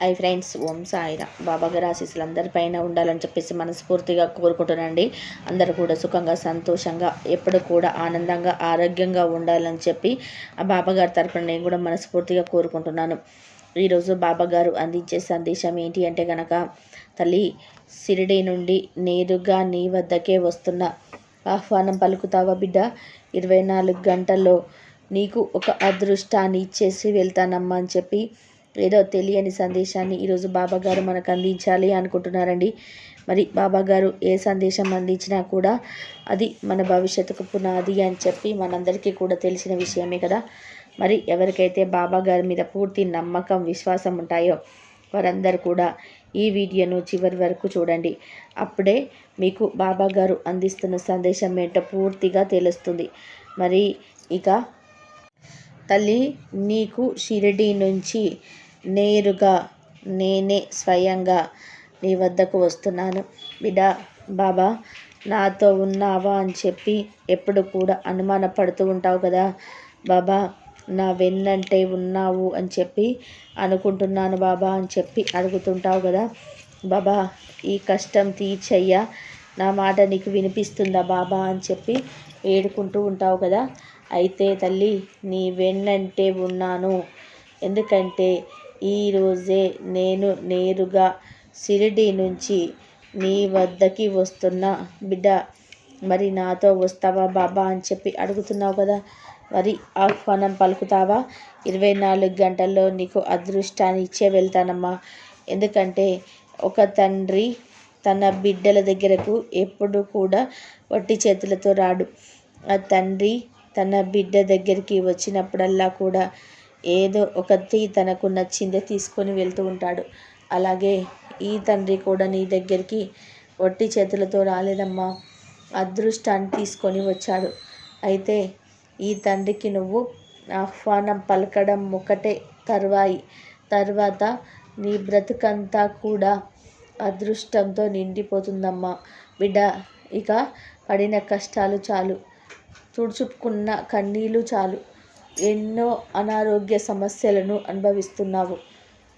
I friends ఓం సాయిరా. బాబా గారి ఆశీస్సులు అందరిపైన ఉండాలని చెప్పేసి మనస్ఫూర్తిగా కోరుకుంటున్నానండి. అందరూ కూడా సుఖంగా సంతోషంగా ఎప్పుడు కూడా ఆనందంగా ఆరోగ్యంగా ఉండాలని చెప్పి ఆ బాబా గారి తరఫున నేను కూడా మనస్ఫూర్తిగా కోరుకుంటున్నాను. ఈరోజు బాబా గారు అందించే సందేశం ఏంటి అంటే గనక తల్లి సిరిడి నుండి నేరుగా నీ వద్దకే వస్తున్న ఆహ్వానం పలుకుతావా బిడ్డ? ఇరవై నాలుగు గంటల్లో నీకు ఒక అదృష్టాన్ని ఇచ్చేసి వెళ్తానమ్మా అని చెప్పి ఏదో తెలియని సందేశాన్ని ఈరోజు బాబా గారు మనకు అందించాలి అనుకుంటున్నారండి. మరి బాబా గారు ఏ సందేశం అందించినా కూడా అది మన భవిష్యత్తుకు పునాది అని చెప్పి మనందరికీ కూడా తెలిసిన విషయమే కదా. మరి ఎవరికైతే బాబా గారి మీద పూర్తి నమ్మకం విశ్వాసం ఉంటాయో వారందరూ కూడా ఈ వీడియోను చివరి వరకు చూడండి. అప్పుడే మీకు బాబా గారు అందిస్తున్న సందేశం ఏంటో పూర్తిగా తెలుస్తుంది. మరి ఇక తల్లి నీకు షిరిడి నుంచి నేరుగా నేనే స్వయంగా నీ వద్దకు వస్తున్నాను. బిడా బాబా నాతో ఉన్నావా అని చెప్పి ఎప్పుడు కూడా అనుమాన పడుతూ ఉంటావు కదా. బాబా నా వెన్నంటే ఉన్నావు అని చెప్పి అనుకుంటున్నాను బాబా అని చెప్పి అడుగుతుంటావు కదా. బాబా ఈ కష్టం తీర్చయ్యా. నా మాట నీకు వినిపిస్తుందా బాబా అని చెప్పి ఏడుకుంటూ ఉంటావు కదా. అయితే తల్లి నీ వెన్నంటే ఉన్నాను. ఎందుకంటే ఈరోజే నేను నేరుగా షిరిడి నుంచి నీ వద్దకి వస్తున్నా. బిడ్డ మరి నాతో వస్తావా బాబా అని చెప్పి అడుగుతున్నావు కదా. మరి ఆహ్వానం పలుకుతావా? ఇరవై నాలుగు గంటల్లో నీకు అదృష్టాన్ని ఇచ్చే వెళ్తానమ్మా. ఎందుకంటే ఒక తండ్రి తన బిడ్డల దగ్గరకు ఎప్పుడు కూడా వట్టి చేతులతో రాడు. ఆ తండ్రి తన బిడ్డ దగ్గరికి వచ్చినప్పుడల్లా కూడా ఏదో ఒకటి తనకు నచ్చిందే తీసుకొని వెళ్తూ ఉంటాడు. అలాగే ఈ తండ్రి కూడా నీ దగ్గరికి వట్టి చేతులతో రాలేదమ్మా అదృష్టాన్ని తీసుకొని వచ్చాడు. అయితే ఈ తండ్రికి నువ్వు ఆహ్వానం పలకడం ఒకటే తర్వాయి. తర్వాత నీ బ్రతుకంతా కూడా అదృష్టంతో నిండిపోతుందమ్మా. బిడ్డ ఇక పడిన కష్టాలు చాలు. తుడుచుకున్న కన్నీళ్ళు చాలు. ఎన్నో అనారోగ్య సమస్యలను అనుభవిస్తున్నావు.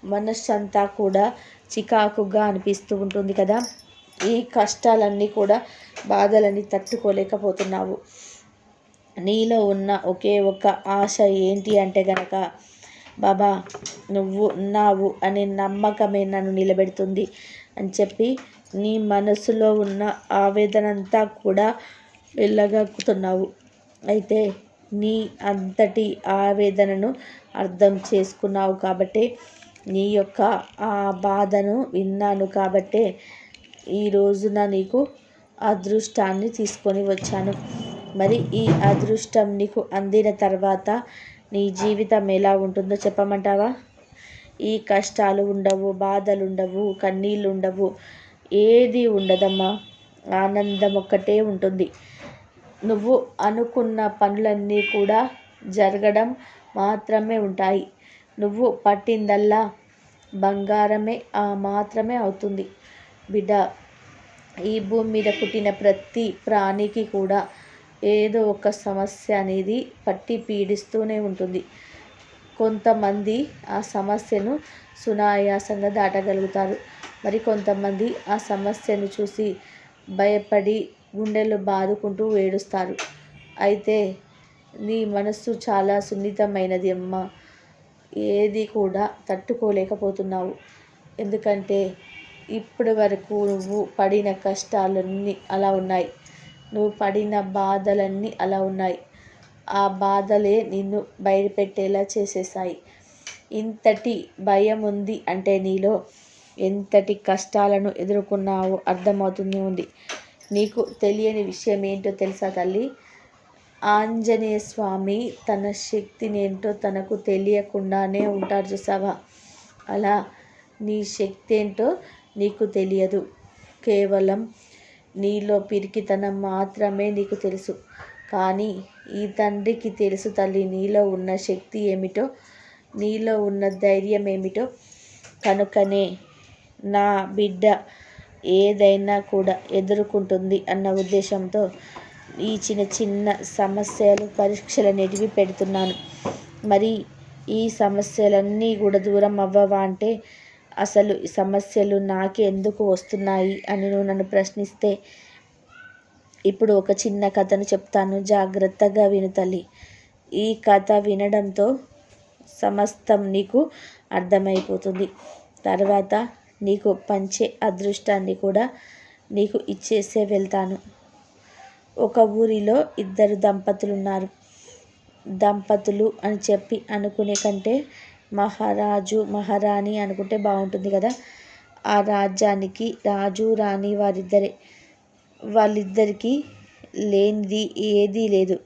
మనస్సంతా కూడా చికాకుగా అనిపిస్తూ ఉంటుంది కదా? ఈ కష్టాలన్నీ కూడా బాధలని తట్టుకోలేకపోతున్నావు. నీలో ఉన్న ఒకే ఒక ఆశ ఏంటి అంటే గనక బాబా నువ్వు ఉన్నావు అనే నమ్మకమే నన్ను నిలబెడుతుంది అని చెప్పి నీ మనసులో ఉన్న ఆవేదన అంతా కూడా వెళ్ళగక్కుతున్నావు అయితే నీ అంతటి ఆవేదనను అర్థం చేసుకున్నావు కాబట్టే నీ యొక్క ఆ బాధను విన్నాను కాబట్టే ఈ రోజున నీకు అదృష్టాన్ని తీసుకొని వచ్చాను. మరి ఈ అదృష్టం నీకు అందిన తర్వాత నీ జీవితం ఎలా ఉంటుందో చెప్పమంటావా? ఈ కష్టాలు ఉండవు బాధలు ఉండవు కన్నీళ్ళు ఉండవు ఏది ఉండదమ్మా. ఆనందం ఒక్కటే ఉంటుంది. నువ్వు అనుకున్న పనులన్నీ కూడా జరగడం మాత్రమే ఉంటాయి. నువ్వు పట్టిందల్లా బంగారమే ఆ మాత్రమే అవుతుంది. బిడ్డ ఈ భూమి మీద పుట్టిన ప్రతి ప్రాణికి కూడా ఏదో ఒక సమస్య అనేది పట్టి పీడిస్తూనే ఉంటుంది. కొంతమంది ఆ సమస్యను సునాయాసంగా దాటగలుగుతారు. మరి కొంతమంది ఆ సమస్యను చూసి భయపడి గుండెలు బాదుకుంటూ ఏడుస్తారు. అయితే నీ మనస్సు చాలా సున్నితమైనది అమ్మ. ఏది కూడా తట్టుకోలేకపోతున్నావు. ఎందుకంటే ఇప్పటి వరకు నువ్వు పడిన కష్టాలన్నీ అలా ఉన్నాయి. నువ్వు పడిన బాధలన్నీ అలా ఉన్నాయి. ఆ బాధలే నిన్ను బయటపెట్టేలా చేసేసాయి ఇంతటి భయం ఉంది అంటే నీలో ఎంతటి కష్టాలను ఎదుర్కొన్నావో అర్థమవుతుంది ఉంది. నీకు తెలియని విషయం ఏంటో తెలుసా తల్లి? ఆంజనేయ స్వామి తన శక్తిని ఏంటో తనకు తెలియకుండానే ఉంటారు చూసావా? అలా నీ శక్తి ఏంటో నీకు తెలియదు. కేవలం నీలో పిరికితనం మాత్రమే నీకు తెలుసు. కానీ ఈ తండ్రికి తెలుసు తల్లి నీలో ఉన్న శక్తి ఏమిటో నీలో ఉన్న ధైర్యం ఏమిటో. కనుకనే నా బిడ్డ ఏదైనా కూడా ఎదుర్కొంటుంది అన్న ఉద్దేశంతో ఈ చిన్న చిన్న సమస్యలు పరీక్షలు అనేటివి పెడుతున్నాను. మరి ఈ సమస్యలన్నీ కూడా దూరం అవ్వవా అంటే అసలు ఈ సమస్యలు నాకే ఎందుకు వస్తున్నాయి అని నువ్వు నన్ను ప్రశ్నిస్తే ఇప్పుడు ఒక చిన్న కథను చెప్తాను. జాగ్రత్తగా విను తల్లి. ఈ కథ వినడంతో సమస్తం నీకు అర్థమైపోతుంది. తర్వాత నీకు పంచే అదృష్టాన్ని కూడా నీకు ఇచ్చేసే వెళ్తాను. ఒక ఊరిలో ఇద్దరు దంపతులు ఉన్నారు దంపతులు అని చెప్పి అనుకునే కంటే మహారాజు మహారాణి అనుకుంటే బాగుంటుంది కదా. ఆ రాజ్యానికి రాజు రాణి వారిద్దరే. వాళ్ళిద్దరికీ లేనిది ఏదీ లేదు.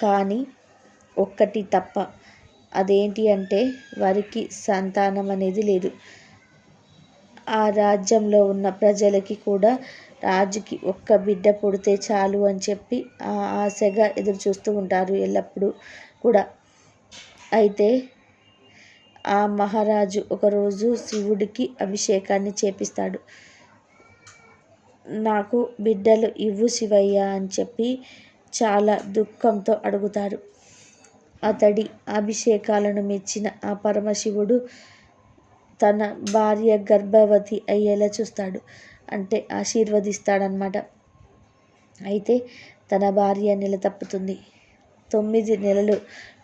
కానీ ఒక్కటి తప్ప. అదేంటి అంటే వారికి సంతానం అనేది లేదు. ఆ రాజ్యంలో ఉన్న ప్రజలకి కూడా రాజుకి ఒక్క బిడ్డ పుడితే చాలు అని చెప్పి ఆ ఆశగా ఎదురు చూస్తూ ఉంటారు ఎల్లప్పుడూ కూడా. అయితే ఆ మహారాజు ఒకరోజు శివుడికి అభిషేకాన్ని చేపిస్తాడు. నాకు బిడ్డలు ఇవ్వు శివయ్య అని చెప్పి చాలా దుఃఖంతో అడుగుతారు. అతడి అభిషేకాలను మెచ్చిన ఆ పరమశివుడు తన భార్య గర్భవతి అయ్యేలా చూస్తాడు. అంటే ఆశీర్వదిస్తాడనమాట అయితే తన భార్య నెల తప్పుతుంది. తొమ్మిది నెలలు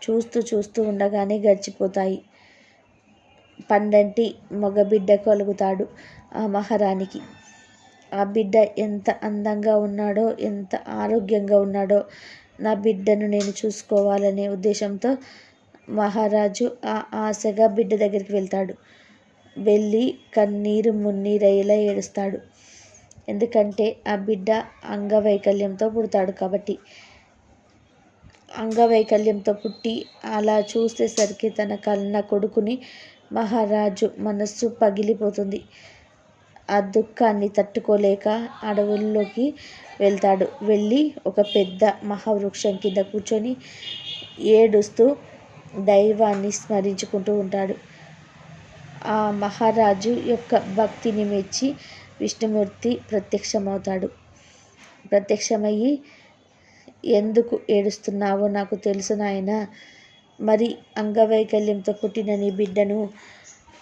చూస్తూ చూస్తూ ఉండగానే గడిచిపోతాయి. పండంటి మగబిడ్డ కలుగుతాడు ఆ మహారాణికి. ఆ బిడ్డ ఎంత అందంగా ఉన్నాడో ఎంత ఆరోగ్యంగా ఉన్నాడో నా బిడ్డను నేను చూసుకోవాలనే ఉద్దేశంతో మహారాజు ఆ ఆశగా బిడ్డ దగ్గరికి వెళ్తాడు. వెళ్ళి కన్నీరు మున్నీరయ్యేలా ఏడుస్తాడు. ఎందుకంటే ఆ బిడ్డ అంగవైకల్యంతో పుడతాడు కాబట్టి. అంగవైకల్యంతో పుట్టి అలా చూసేసరికి తన కన్న కొడుకుని మహారాజు మనస్సు పగిలిపోతుంది. ఆ దుఃఖాన్ని తట్టుకోలేక అడవుల్లోకి వెళ్తాడు. వెళ్ళి ఒక పెద్ద మహావృక్షం కింద కూర్చొని ఏడుస్తూ దైవాన్ని స్మరించుకుంటూ ఉంటాడు. ఆ మహారాజు యొక్క భక్తిని మెచ్చి విష్ణుమూర్తి ప్రత్యక్షమవుతాడు. ప్రత్యక్షమయ్యి ఎందుకు ఏడుస్తున్నావో నాకు తెలుసు నాయన. మరి అంగవైకల్యంతో పుట్టిన నీ బిడ్డను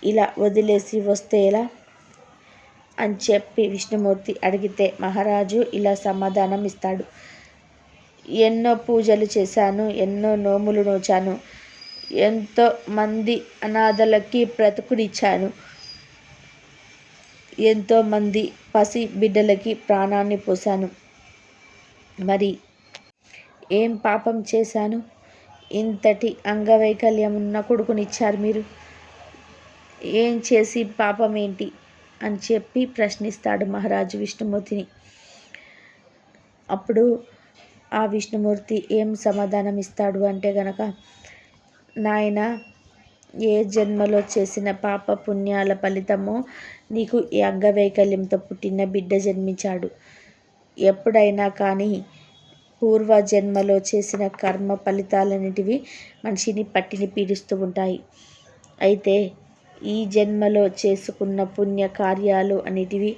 ఇలా వదిలేసి వస్తే ఎలా అని చెప్పి విష్ణుమూర్తి అడిగితే మహారాజు ఇలా సమాధానం ఇస్తాడు ఎన్నో పూజలు చేశాను ఎన్నో నోములు నోచాను. ఎంతో మంది అనాథలకి బ్రతుకునిచ్చాను. ఎంతోమంది పసి బిడ్డలకి ప్రాణాన్ని పోశాను. మరి ఏం పాపం చేశాను? ఇంతటి అంగవైకల్యం ఉన్న కొడుకునిచ్చారు మీరు. ఏం చేసి పాపం ఏంటి? అని చెప్పి ప్రశ్నిస్తాడు మహారాజు విష్ణుమూర్తిని. అప్పుడు ఆ విష్ణుమూర్తి ఏం సమాధానం ఇస్తాడు అంటే గనక నాయన ఏ జన్మలో చేసిన పాప పుణ్యాల ఫలితమో నీకు ఈ అంగవైకల్యంతో పుట్టిన బిడ్డ జన్మించాడు. ఎప్పుడైనా కానీ పూర్వ జన్మలో చేసిన కర్మ ఫలితాలన్నిటివి మనిషిని పట్టిని పీడిస్తూ ఉంటాయి. అయితే ఈ జన్మలో చేసుకున్న పుణ్య కార్యాలు అనేటివి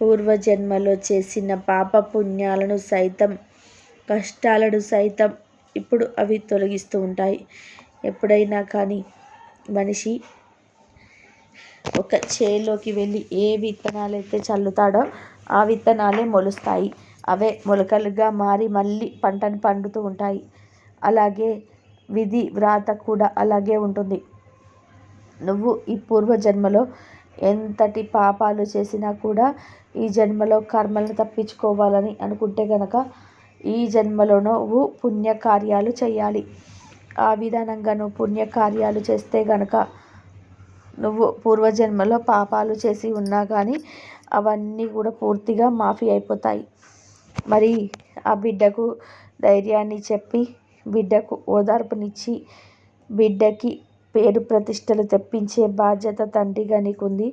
పూర్వజన్మలో చేసిన పాప పుణ్యాలను సైతం కష్టాలను సైతం ఇప్పుడు అవి తొలగిస్తూ ఉంటాయి. ఎప్పుడైనా కానీ మనిషి ఒక చేలోకి వెళ్ళి ఏ విత్తనాలు అయితే చల్లుతాడో ఆ విత్తనాలే మొలుస్తాయి. అవే మొలకలుగా మారి మళ్ళీ పంటను పండుతూ ఉంటాయి. అలాగే విధి వ్రాత కూడా అలాగే ఉంటుంది. నువ్వు ఈ పూర్వజన్మలో ఎంతటి పాపాలు చేసినా కూడా ఈ జన్మలో కర్మలను తప్పించుకోవాలని అనుకుంటే గనక ఈ జన్మలో నువ్వు పుణ్యకార్యాలు చేయాలి. ఆ విధానంగా నువ్వు పుణ్యకార్యాలు చేస్తే గనక నువ్వు పూర్వజన్మలో పాపాలు చేసి ఉన్నా కానీ అవన్నీ కూడా పూర్తిగా మాఫీ అయిపోతాయి. మరి ఆ బిడ్డకు ధైర్యాన్ని చెప్పి బిడ్డకు ఓదార్పునిచ్చి బిడ్డకి పేరు ప్రతిష్టలు తెప్పించే బాధ్యత తండ్రిగా నీకుంది.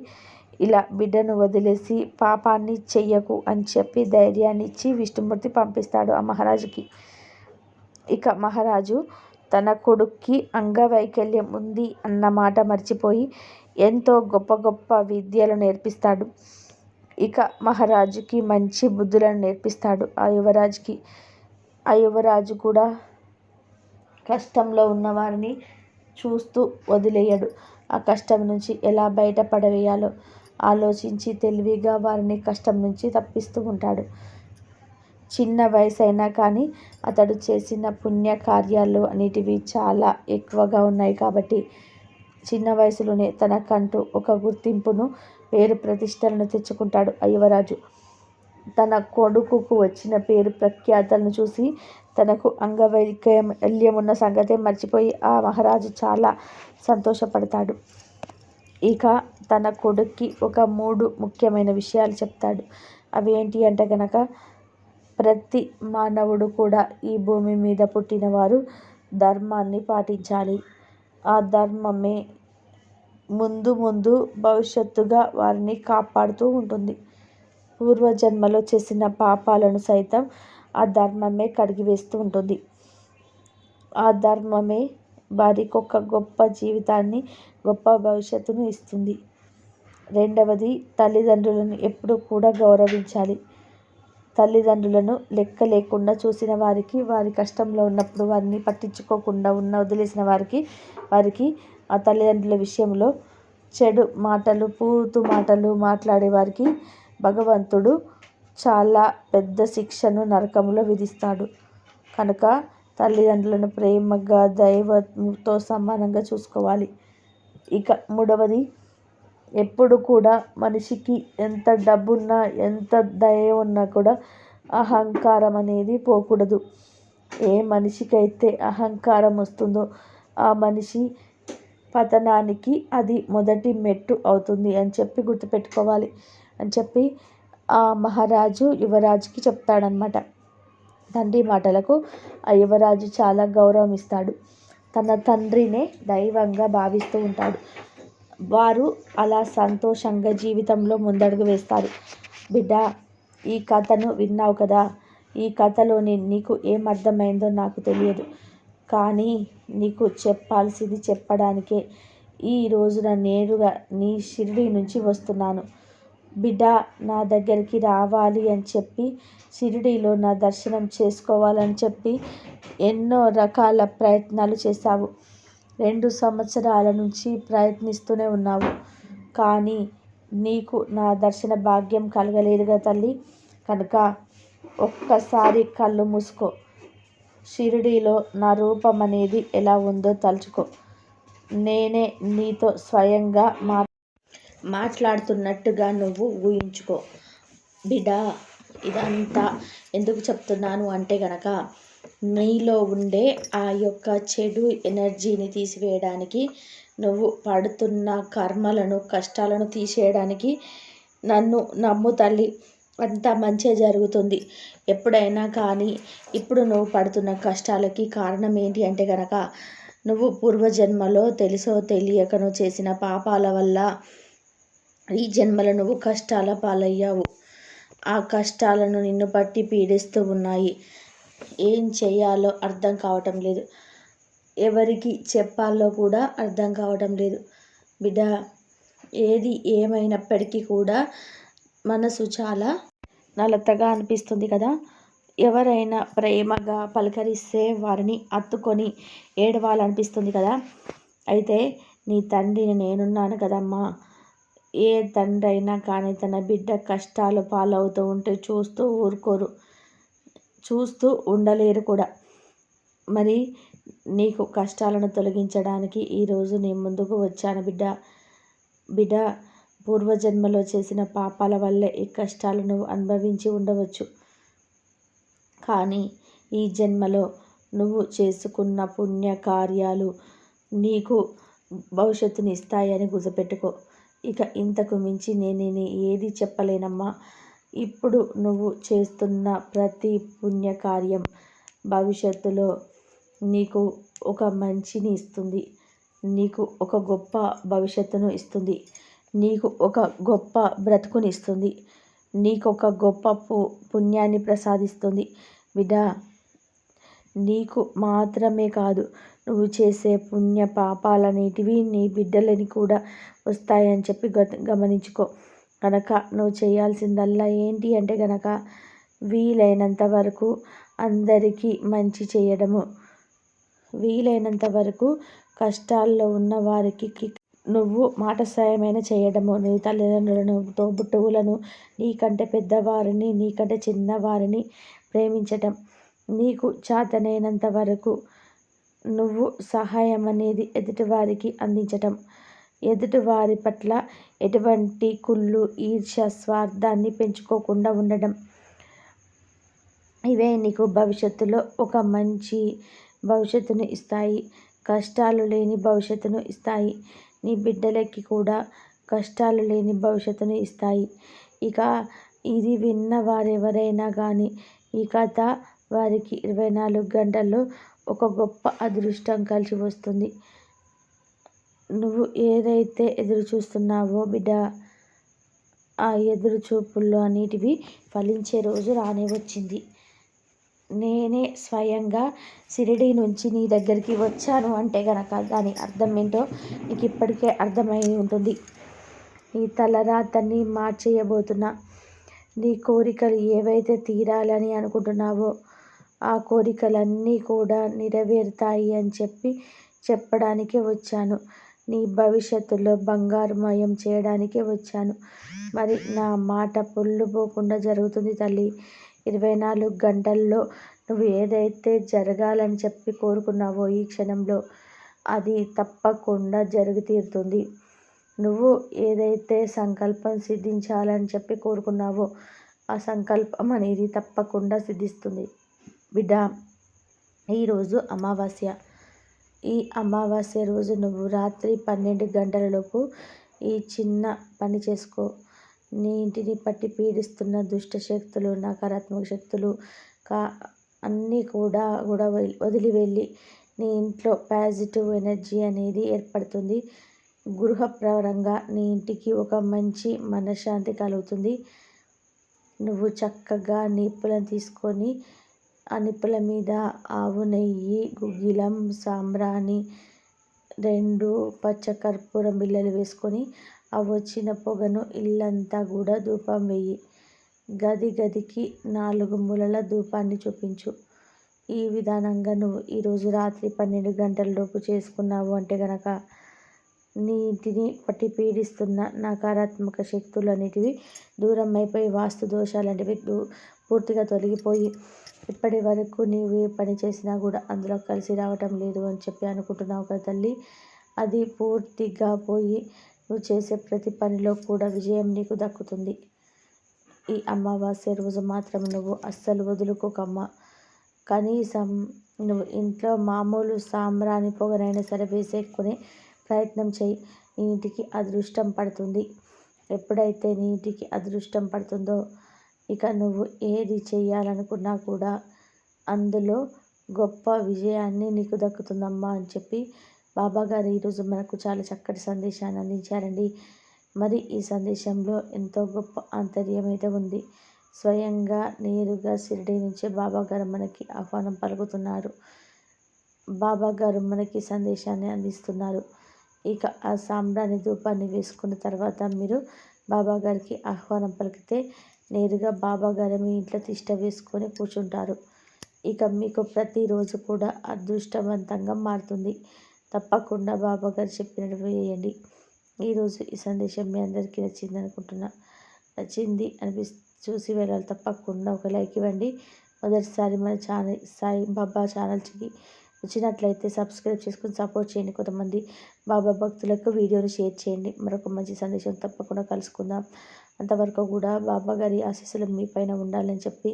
ఇలా బిడ్డను వదిలేసి పాపాన్ని చెయ్యకు అని చెప్పి ధైర్యాన్ని ఇచ్చి విష్ణుమూర్తి పంపిస్తాడు ఆ మహారాజుకి. ఇక మహారాజు తన కొడుక్కి అంగవైకల్యం ఉంది అన్న మాట మర్చిపోయి ఎంతో గొప్ప గొప్ప విద్యలు నేర్పిస్తాడు. ఇక మహారాజుకి మంచి బుద్ధులను నేర్పిస్తాడు. ఆ యువరాజుకి ఆ యువరాజు కూడా కష్టంలో ఉన్నవారిని చూస్తూ వదిలేయడు. ఆ కష్టం నుంచి ఎలా బయటపడవేయాలో ఆలోచించి తెలివిగా వారిని కష్టం నుంచి తప్పిస్తూ ఉంటాడు. చిన్న వయసైనా కానీ అతడు చేసిన పుణ్య కార్యాలు అనేటివి చాలా ఎక్కువగా ఉన్నాయి కాబట్టి చిన్న వయసులోనే తనకంటూ ఒక గుర్తింపును పేరు ప్రతిష్టలను తెచ్చుకుంటాడు అయ్యవరాజు. యువరాజు తన కొడుకుకు వచ్చిన పేరు ప్రఖ్యాతలను చూసి తనకు అంగవైకల్యం ఉన్న సంగతే మర్చిపోయి ఆ మహారాజు చాలా సంతోషపడతాడు. ఇక తన కొడుక్కి ఒక మూడు ముఖ్యమైన విషయాలు చెప్తాడు. అవి ఏంటి అంటే కనుక ప్రతి మానవుడు కూడా ఈ భూమి మీద పుట్టినవారు ధర్మాన్ని పాటించాలి. ఆ ధర్మమే ముందు ముందు భవిష్యత్తుగా వారిని కాపాడుతూ ఉంటుంది. పూర్వజన్మలో చేసిన పాపాలను సైతం ఆ ధర్మమే కడిగివేస్తూ ఉంటుంది. ఆ ధర్మమే వారికి ఒక గొప్ప జీవితాన్ని గొప్ప భవిష్యత్తును ఇస్తుంది. రెండవది తల్లిదండ్రులను ఎప్పుడూ కూడా గౌరవించాలి. తల్లిదండ్రులను లెక్క లేకుండా చూసిన వారికి వారి కష్టంలో ఉన్నప్పుడు వారిని పట్టించుకోకుండా ఉన్న వదిలేసిన వారికి వారికి ఆ తల్లిదండ్రుల విషయంలో చెడు మాటలు పూతు మాటలు మాట్లాడే వారికి భగవంతుడు చాలా పెద్ద శిక్షను నరకంలో విధిస్తాడు. కనుక తల్లిదండ్రులను ప్రేమగా దైవంతో సమానంగా చూసుకోవాలి. ఇక మూడవది ఎప్పుడు కూడా మనిషికి ఎంత డబ్బున్నా ఎంత దయ ఉన్నా కూడా అహంకారం అనేది పోకూడదు. ఏ మనిషికైతే అహంకారం వస్తుందో ఆ మనిషి పతనానికి అది మొదటి మెట్టు అవుతుంది అని చెప్పి గుర్తుపెట్టుకోవాలి. అని చెప్పి ఆ మహారాజు యువరాజుకి చెప్తాడనమాట తండ్రి మాటలకు ఆ యువరాజు చాలా గౌరవం ఇస్తాడు. తన తండ్రినే దైవంగా భావిస్తూ ఉంటాడు. వారు అలా సంతోషంగా జీవితంలో ముందడుగు వేస్తారు. బిడ్డ ఈ కథను విన్నావు కదా. ఈ కథలోని నీకు ఏమర్థమైందో నాకు తెలియదు. కానీ నీకు చెప్పాల్సింది చెప్పడానికే. ఈ రోజున నేరుగా నీ షిరిడి నుంచి వస్తున్నాను. బిడ్డ నా దగ్గరికి రావాలి అని చెప్పి షిరిడీలో నా దర్శనం చేసుకోవాలని చెప్పి ఎన్నో రకాల ప్రయత్నాలు చేశావు. రెండు సంవత్సరాల నుంచి ప్రయత్నిస్తూనే ఉన్నావు. కానీ నీకు నా దర్శన భాగ్యం కలగలేదుగా తల్లి. కనుక ఒక్కసారి కళ్ళు మూసుకో. షిరిడీలో నా రూపం అనేది ఎలా ఉందో తలుచుకో. నేనే నీతో స్వయంగా మా మాట్లాడుతున్నట్టుగా నువ్వు ఊహించుకో. బిడా ఇదంతా ఎందుకు చెప్తున్నాను అంటే గనక నీలో ఉండే ఆ యొక్క చెడు ఎనర్జీని తీసివేయడానికి నువ్వు పడుతున్న కర్మలను కష్టాలను తీసేయడానికి నన్ను నమ్ము తల్లి. అంతా మంచిగా జరుగుతుంది. ఎప్పుడైనా కానీ ఇప్పుడు నువ్వు పడుతున్న కష్టాలకి కారణం ఏంటి అంటే కనుక నువ్వు పూర్వజన్మలో తెలుసో తెలియకనో చేసిన పాపాల వల్ల ఈ జన్మలో నువ్వు కష్టాల పాలయ్యావు. ఆ కష్టాలను నిన్ను పట్టి పీడిస్తూ ఉన్నాయి. ఏం చేయాలో అర్థం కావటం లేదు. ఎవరికి చెప్పాలో కూడా అర్థం కావటం లేదు. బిడ్డ ఏది ఏమైనప్పటికీ కూడా మనసు చాలా నలతగా అనిపిస్తుంది కదా. ఎవరైనా ప్రేమగా పలకరిస్తే వారిని అత్తుకొని ఏడవాలనిపిస్తుంది కదా. అయితే నీ తండ్రిని నేనున్నాను కదమ్మా. ఏ తండ్రి అయినా కానీ తన బిడ్డ కష్టాలు పాలవుతూ ఉంటే చూస్తూ ఊరుకోరు. చూస్తూ ఉండలేరు కూడా. మరి నీకు కష్టాలను తొలగించడానికి ఈరోజు నేను ముందుకు వచ్చాను బిడ్డ. బిడ్డ పూర్వజన్మలో చేసిన పాపాల వల్లే ఈ కష్టాలు నువ్వు అనుభవించి ఉండవచ్చు. కానీ ఈ జన్మలో నువ్వు చేసుకున్న పుణ్య కార్యాలు నీకు భవిష్యత్తుని ఇస్తాయని గుర్తుపెట్టుకో. ఇక ఇంతకు మించి నేను ఏది చెప్పలేనమ్మా. ఇప్పుడు నువ్వు చేస్తున్న ప్రతి పుణ్యకార్యం భవిష్యత్తులో నీకు ఒక మంచిని ఇస్తుంది. నీకు ఒక గొప్ప భవిష్యత్తును ఇస్తుంది. నీకు ఒక గొప్ప బ్రతుకుని ఇస్తుంది. నీకు ఒక గొప్ప పు పుణ్యాన్ని ప్రసాదిస్తుంది. విడా నీకు మాత్రమే కాదు నువ్వు చేసే పుణ్య పాపాలనేటివి నీ బిడ్డలని కూడా వస్తాయని చెప్పి గమనించుకో. కనుక నువ్వు చేయాల్సిందల్లా ఏంటి అంటే కనుక వీలైనంత వరకు అందరికీ మంచి చేయడము. వీలైనంత వరకు కష్టాల్లో ఉన్న వారికి నువ్వు మాట సాయమైన చేయడము. నీ తల్లిదండ్రులను తోబుట్టువులను నీకంటే పెద్దవారిని నీకంటే చిన్నవారిని ప్రేమించటం. నీకు చేతనైనంత వరకు నువ్వు సహాయం అనేది ఎదుటివారికి అందించటం. ఎదుటివారి పట్ల ఎటువంటి కుళ్ళు ఈర్ష్య స్వార్థాన్ని పెంచుకోకుండా ఉండడం. ఇవే నీకు భవిష్యత్తులో ఒక మంచి భవిష్యత్తును ఇస్తాయి. కష్టాలు లేని భవిష్యత్తును ఇస్తాయి. నీ బిడ్డలకి కూడా కష్టాలు లేని భవిష్యత్తును ఇస్తాయి. ఇక ఇది విన్న వారెవరైనా కానీ ఈ కథ వారికి ఇరవై నాలుగు గంటల్లో ఒక గొప్ప అదృష్టం కలిసి వస్తుంది. నువ్వు ఏదైతే ఎదురు చూస్తున్నావో బిడ్డ ఆ ఎదురు చూపుల్లో అన్నిటివి ఫలించే రోజు రానే వచ్చింది. నేనే స్వయంగా షిరిడి నుంచి నీ దగ్గరికి వచ్చాను అంటే గనక దాని అర్థం ఏంటో నీకు ఇప్పటికే అర్థమై ఉంటుంది. నీ తలరాతని మార్చేయబోతున్నా. నీ కోరికలు ఏవైతే తీరాలని అనుకుంటున్నావో ఆ కోరికలన్నీ కూడా నెరవేరుతాయి అని చెప్పి చెప్పడానికి వచ్చాను. నీ భవిష్యత్తులో బంగారుమయం చేయడానికే వచ్చాను. మరి నా మాట పొల్లుపోకుండా జరుగుతుంది తల్లి. ఇరవై నాలుగు గంటల్లో నువ్వు ఏదైతే జరగాలని చెప్పి కోరుకున్నావో ఈ క్షణంలో అది తప్పకుండా జరిగి తీరుతుంది. నువ్వు ఏదైతే సంకల్పం సిద్ధించాలని చెప్పి కోరుకున్నావో ఆ సంకల్పం అనేది తప్పకుండా సిద్ధిస్తుంది. బిడ్డ ఈరోజు అమావాస్య. ఈ అమావాస్య రోజు నువ్వు రాత్రి పన్నెండు గంటలలోపు ఈ చిన్న పని చేసుకో. నీ ఇంటిని పట్టి పీడిస్తున్న దుష్ట శక్తులు నకారాత్మక శక్తులు కా అన్నీ కూడా కూడా వదిలి వెళ్ళి నీ ఇంట్లో పాజిటివ్ ఎనర్జీ అనేది ఏర్పడుతుంది. గృహపరంగా నీ ఇంటికి ఒక మంచి మనశ్శాంతి కలుగుతుంది. నువ్వు చక్కగా నిప్పులను తీసుకొని ఆ నిప్పుల మీద ఆవు నెయ్యి గుగ్గిలం సాంబ్రాణి రెండు పచ్చకర్పూరం బిళ్ళలు వేసుకొని ఆ వచ్చిన పొగను ఇల్లంతా కూడా ధూపం వెయ్యి గది గదికి నాలుగు మూలల ధూపాన్ని చూపించు. ఈ విధానంగా నువ్వు ఈరోజు రాత్రి పన్నెండు గంటల లోపు చేసుకున్నావు అంటే గనక నీ ఇంటిని పట్టి పీడిస్తున్న నకారాత్మక శక్తులు అనేటివి దూరం అయిపోయి వాస్తు దోషాలు అనేవి పూర్తిగా తొలగిపోయి ఇప్పటి వరకు నీవు ఏ పని చేసినా కూడా అందులో కలిసి రావటం లేదు అని చెప్పి అనుకుంటున్నావు కదా తల్లి. అది పూర్తిగా పోయి నువ్వు చేసే ప్రతి పనిలో కూడా విజయం నీకు దక్కుతుంది. ఈ అమావాస్య రోజు మాత్రం నువ్వు అస్సలు వదులుకోకమ్మ. కనీసం నువ్వు ఇంట్లో మామూలు సాంబ్రాణి పొగనైనా సరే వేసేసుకునే ప్రయత్నం చేయి. నీ ఇంటికి అదృష్టం పడుతుంది. ఎప్పుడైతే నీ ఇంటికి అదృష్టం పడుతుందో ఇక నువ్వు ఏది చేయాలనుకున్నా కూడా అందులో గొప్ప విజయాన్ని నీకు దక్కుతుందమ్మా అని చెప్పి బాబాగారు ఈరోజు మనకు చాలా చక్కటి సందేశాన్ని అందించారండి. మరి ఈ సందేశంలో ఎంతో గొప్ప ఆంతర్యం అయితే ఉంది. స్వయంగా నేరుగా షిరిడి నుంచి బాబాగారు మనకి ఆహ్వానం పలుకుతున్నారు. బాబాగారు మనకి సందేశాన్ని అందిస్తున్నారు. ఇక ఆ సాంబ్రాణి ధూపాన్ని వేసుకున్న తర్వాత మీరు బాబాగారికి ఆహ్వానం పలికితే నేరుగా బాబా గారు మీ ఇంట్లో తిష్ట వేసుకొని కూర్చుంటారు. ఇక మీకు ప్రతిరోజు కూడా అదృష్టవంతంగా మారుతుంది. తప్పకుండా బాబా గారు చెప్పినట్టు వేయండి. ఈరోజు ఈ సందేశం మీ అందరికీ నచ్చింది అనుకుంటున్నా. నచ్చింది అనిపి చూసి వెళ్ళాలి. తప్పకుండా ఒక లైక్ ఇవ్వండి. మొదటిసారి మన ఛానల్ సాయి బాబా ఛానల్కి వచ్చినట్లయితే సబ్స్క్రైబ్ చేసుకుని సపోర్ట్ చేయండి కొంతమంది. బాబా భక్తులకు వీడియోని షేర్ చేయండి. మరొక మంచి సందేశం తప్పకుండా కలుసుకుందాం. అంతవరకు కూడా బాబాగారి ఆశీస్సులు మీ పైన ఉండాలని చెప్పి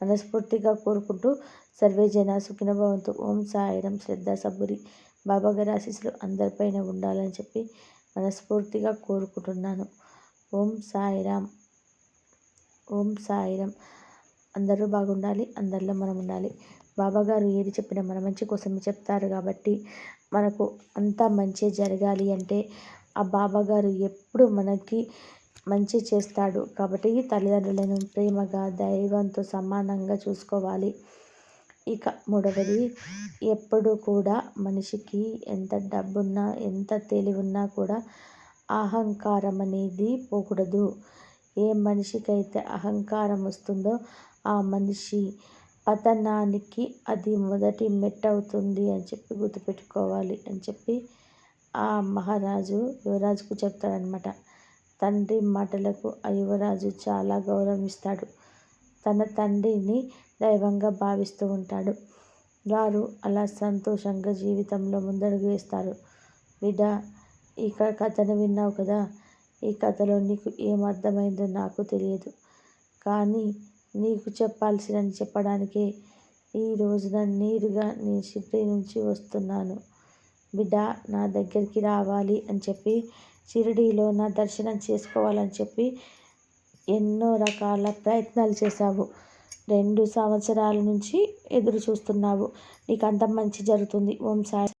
మనస్ఫూర్తిగా కోరుకుంటూ సర్వే జన సుఖినభవంతు. ఓం సాయిరం శ్రద్ధ సబ్బురి. బాబాగారి ఆశీస్సులు అందరిపైన ఉండాలని చెప్పి మనస్ఫూర్తిగా కోరుకుంటున్నాను. ఓం సాయిరామ్ ఓం సాయిరం. అందరూ బాగుండాలి అందరిలో మనం ఉండాలి. బాబాగారు ఏది చెప్పినా మన మంచి కోసమే చెప్తారు కాబట్టి మనకు అంతా మంచి జరగాలి అంటే ఆ బాబాగారు ఎప్పుడు మనకి మంచి చేస్తాడు. కాబట్టి తల్లిదండ్రులను ప్రేమగా దైవంతో సమానంగా చూసుకోవాలి. ఇక మూడవది ఎప్పుడు కూడా మనిషికి ఎంత డబ్బున్నా ఎంత తెలివున్నా కూడా అహంకారం అనేది పోకూడదు. ఏ మనిషికైతే అహంకారం వస్తుందో ఆ మనిషి పతనానికి అది మొదటి మెట్ అవుతుంది అని చెప్పి గుర్తుపెట్టుకోవాలి అని చెప్పి ఆ మహారాజు యువరాజుకు చెప్తాడనమాట తండ్రి మాటలకు ఆ యువరాజు చాలా గౌరవిస్తాడు తన తండ్రిని దైవంగా భావిస్తూ ఉంటాడు. వారు అలా సంతోషంగా జీవితంలో ముందడుగు వేస్తారు. బిడ్డ ఈ కథను విన్నావు కదా? ఈ కథలో నీకు ఏమర్థమైందో నాకు తెలియదు. కానీ నీకు చెప్పాల్సినని చెప్పడానికే ఈ రోజున నేరుగా నేను షిరిడి నుంచి వస్తున్నాను. బిడ్డ నా దగ్గరికి రావాలి అని చెప్పి షిరిడీలో నా దర్శనం చేసుకోవాలని చెప్పి ఎన్నో రకాల ప్రయత్నాలు చేశావు. రెండు సంవత్సరాల నుంచి ఎదురు చూస్తున్నావు నీకు అంత మంచి జరుగుతుంది. ఓం సాయి.